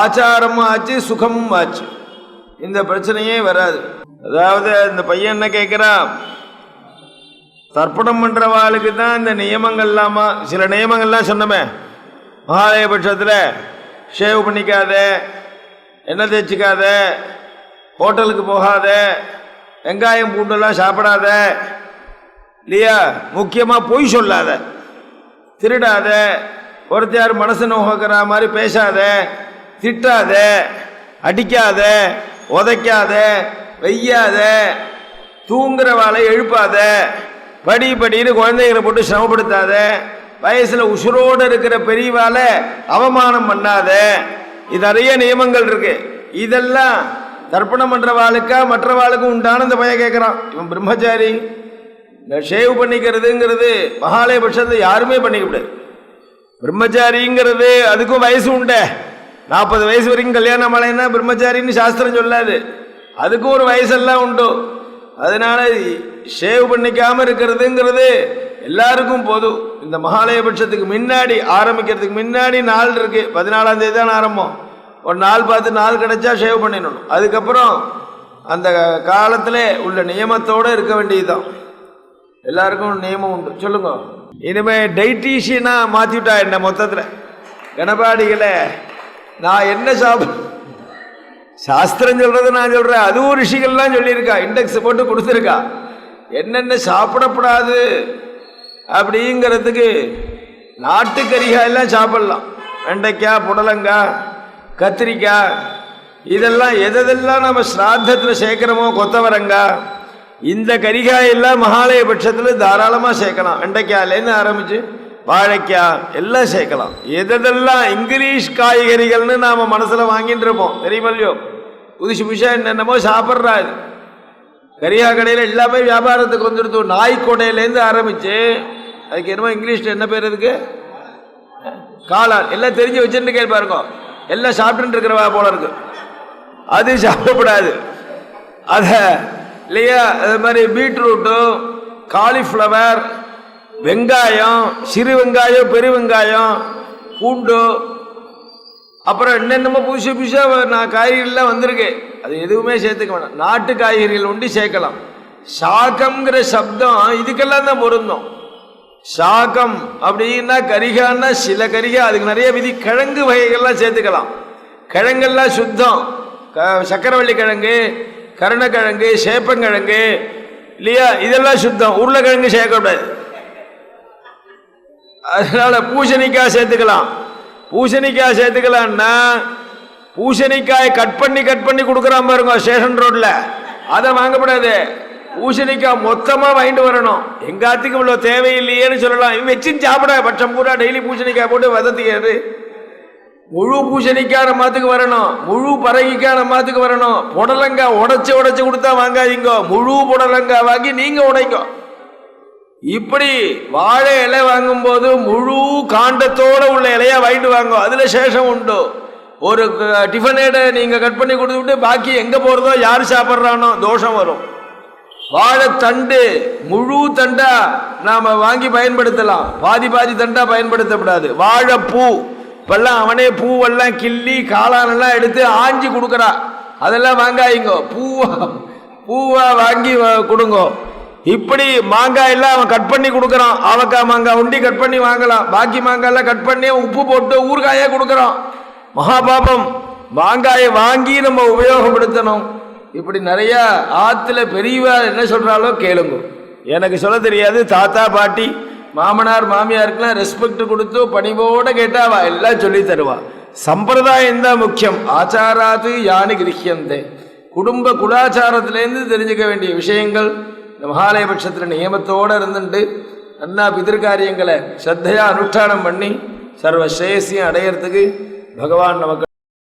ஆச்சாரமும் ஆச்சு சுகமும் ஆச்சு. இந்த பிரச்சனையே வராது. அதாவது இந்த பையன் என்ன கேட்குறான்? தர்ப்பணம் பண்ணுறவாளுக்கு தான் இந்த நியமங்கள்லாமா சில நியமங்கள்லாம் சொன்னமே. மகாலய பட்சத்தில் ஷேவ் பண்ணிக்காத எண்ணெய் தேய்ச்சிக்காத ஹோட்டலுக்கு போகாத வெங்காயம் பூண்டெல்லாம் சாப்பிடாத இல்லையா? முக்கியமாக பொய் சொல்லாத திருடாத ஒருத்தையார் மனசு நோக்கிற மாதிரி பேசாத திட்டாத அடிக்காத உதைக்காத வெய்யாத தூங்குறவாளை எழுப்பாத படி படின்னு குழந்தைகளை போட்டு சிரமப்படுத்தாத வயசுல உசுரோடு இருக்கிற பெரியவாளை அவமானம் பண்ணாத. இது நிறைய நியமங்கள் இருக்கு. இதெல்லாம் தர்ப்பணம் பண்றவாளுக்கா மற்றவாளுக்கும் உண்டான இந்த பையன் கேட்குறான் இவன் பிரம்மச்சாரி. இந்த ஷேவ் பண்ணிக்கிறதுங்கிறது மகாலய பட்சத்தை யாருமே பண்ணிக்க முடியாது. பிரம்மச்சாரிங்கிறது அதுக்கும் வயசு உண்டே. நாற்பது வயசு வரைக்கும் கல்யாணம் ஆலைன்னா பிரம்மச்சாரின்னு சாஸ்திரம் சொல்லாது. அதுக்கும் ஒரு வயசெல்லாம் உண்டு. அதனால ஷேவ் பண்ணிக்காம இருக்கிறதுங்கிறது எல்லாருக்கும் போதும் இந்த மகாலயபட்சத்துக்கு முன்னாடி ஆரம்பிக்கிறதுக்கு முன்னாடி நாள் இருக்கு. பதினாலாம் தேதி தான் ஆரம்பம். ஒரு நாள் பார்த்து நாள் கிடைச்சா ஷேவ் பண்ணிடணும். அதுக்கப்புறம் அந்த காலத்தில் உள்ள நியமத்தோடு இருக்க வேண்டியதுதான். எல்லாருக்கும் நியமம் உண்டு. சொல்லுங்க. இனிமே டைட்டீஷியனா மாத்திவிட்டா என்ன மொத்தத்தில்? கணபாடிகளை நான் என்ன சாப்பிட சாஸ்திரம் சொல்றது நான் சொல்றேன். அதுவும் ரிஷிகள்லாம் சொல்லியிருக்கா. இண்டெக்ஸ் போட்டு கொடுத்துருக்கா. என்னென்ன சாப்பிடக்கூடாது அப்படிங்கிறதுக்கு நாட்டுக்கறிகாய் எல்லாம் சாப்பிடலாம். வெண்டைக்காய் புடலங்காய் கத்திரிக்காய் இதெல்லாம் எதெல்லாம் நம்ம ஸ்ராத்தத்தில் சேர்க்குறோமோ கொத்தவரங்காய் இந்த கரிகாய் எல்லாம் மகாலய பட்சத்தில் தாராளமாக சேர்க்கலாம். வெண்டைக்காயிலேருந்து ஆரம்பித்து வாழைக்காய் எல்லாம் சேர்க்கலாம். எதெல்லாம் இங்கிலீஷ் காய்கறிகள்னு நாம் மனசில் வாங்கிட்டு இருப்போம். தெரியுமா இல்லையோ? புதுசு புதுசாக என்னென்னமோ சாப்பிட்றா இது. கரியா கடையில் எல்லாமே வியாபாரத்துக்கு வந்துடுது. நாய்க்கொடையிலேருந்து ஆரம்பித்து அதுக்கு என்னமோ இங்கிலீஷில் என்ன பேர் இருக்கு காளான். எல்லாம் தெரிஞ்சு வச்சுட்டு கேட்பாருங்க எல்லாம் சாப்பிட்டுட்டு இருக்கிறவா போல இருக்கு. அது சாப்பிடக்கூடாது. அதை இல்லையா? அது மாதிரி பீட்ரூட்டும் காலிஃப்ளவர் வெங்காயம் சிறு வெங்காயம் பெரு வெங்காயம் பூண்டு அப்புறம் என்னென்னமோ புதுசு புதுசாக நான் காய்கறிகள்லாம் வந்திருக்கு. அது எதுவுமே சேர்த்துக்க வேணாம். நாட்டு காய்கறிகள் ஒண்டி சேர்க்கலாம். சாக்கம்ங்கிற சப்தம் இதுக்கெல்லாம் தான் பொருந்தும். சாக்கம் அப்படின்னா கரிகான்னா சில கரிகா அதுக்கு நிறைய விதி. கிழங்கு வகைகள்லாம் சேர்த்துக்கலாம். கிழங்கெல்லாம் சுத்தம். க சக்கரவள்ளி கிழங்கு கருணக்கிழங்கு சேப்பங்கிழங்கு இல்லையா? இதெல்லாம் சுத்தம். உருளைக்கிழங்கு சேர்க்கக்கூடாது. அதனால பூசணிக்காய் சேர்த்துக்கலாம். பூசணிக்காய் சேர்த்துக்கலாம்னா பூசணிக்காயை கட் பண்ணி கட் பண்ணி கொடுக்குறான் பாருங்க ஸ்டேஷன் ரோட்ல. அதை வாங்கப்படாது பூசணிக்காய் மொத்தமாக வாங்கிட்டு வரணும். எங்காத்துக்கு இவ்வளோ தேவையில்லையேன்னு சொல்லலாம். இவன் வச்சுன்னு சாப்பிட பட்சம் பூரா டெய்லி பூசணிக்காய் போட்டு வதத்திக்கிறது முழு பூசணிக்காய் நம்மத்துக்கு வரணும். முழு பறகிக்காய் நம்மத்துக்கு வரணும். புடலங்காய் உடச்சி உடச்சி கொடுத்தா வாங்காதீங்க. முழு புடலங்காய் வாங்கி நீங்கள் உடைங்க இப்படி வாழை இலை வாங்கும்போது முழு காண்டத்தோட உள்ள இலையா வாங்கிட்டு வாங்க. அதுல சேஷம் உண்டு. ஒரு க- நீங்கள் நீங்க கட் பண்ணி கொடுத்துட்டு பாக்கி எங்க போறதோ யார் சாப்பிட்றானோ தோஷம் வரும். வாழைத்தண்டு முழு தண்டா நாம வாங்கி பயன்படுத்தலாம். பாதி பாதி தண்டா பயன்படுத்தக்கூடாது வாழைப்பூ இப்பெல்லாம் அவனே பூவெல்லாம் கிள்ளி காளானெல்லாம் எடுத்து ஆஞ்சி கொடுக்குறா. அதெல்லாம் வாங்காயிங்கோ பூவா பூவா வாங்கி வ- இப்படி மாங்காய் எல்லாம் அவன் கட் பண்ணி கொடுக்குறான். அவக்காய் மாங்காய் உண்டி கட் பண்ணி வாங்கலாம். பாக்கி மாங்காய் எல்லாம் கட் பண்ணி உப்பு போட்டு ஊறுகாயே கொடுக்குறான். மகாபாபம் மாங்காயை வாங்கி நம்ம உபயோகப்படுத்தணும். இப்படி நிறைய ஆத்துல பெரியவா என்ன சொல்கிறாலோ கேளுங்க. எனக்கு சொல்ல தெரியாது தாத்தா பாட்டி மாமனார் மாமியாருக்கெல்லாம் ரெஸ்பெக்ட் கொடுத்து பணிவோட கேட்டா எல்லாம் சொல்லி தருவா. சம்பிரதாயம் தான் முக்கியம். ஆச்சாராது யானு கிரகியந்தே குடும்ப குலாச்சாரத்திலேருந்து தெரிஞ்சுக்க வேண்டிய விஷயங்கள் இந்த மகாலயபட்சத்தில் நியமத்தோடு இருந்துட்டு நன்னா பிதிர்காரியங்களை ஸ்ரத்தையா அனுஷ்டானம் பண்ணி சர்வ ஸ்ரேயஸையும் அடையிறதுக்கு பகவான் நமக்கு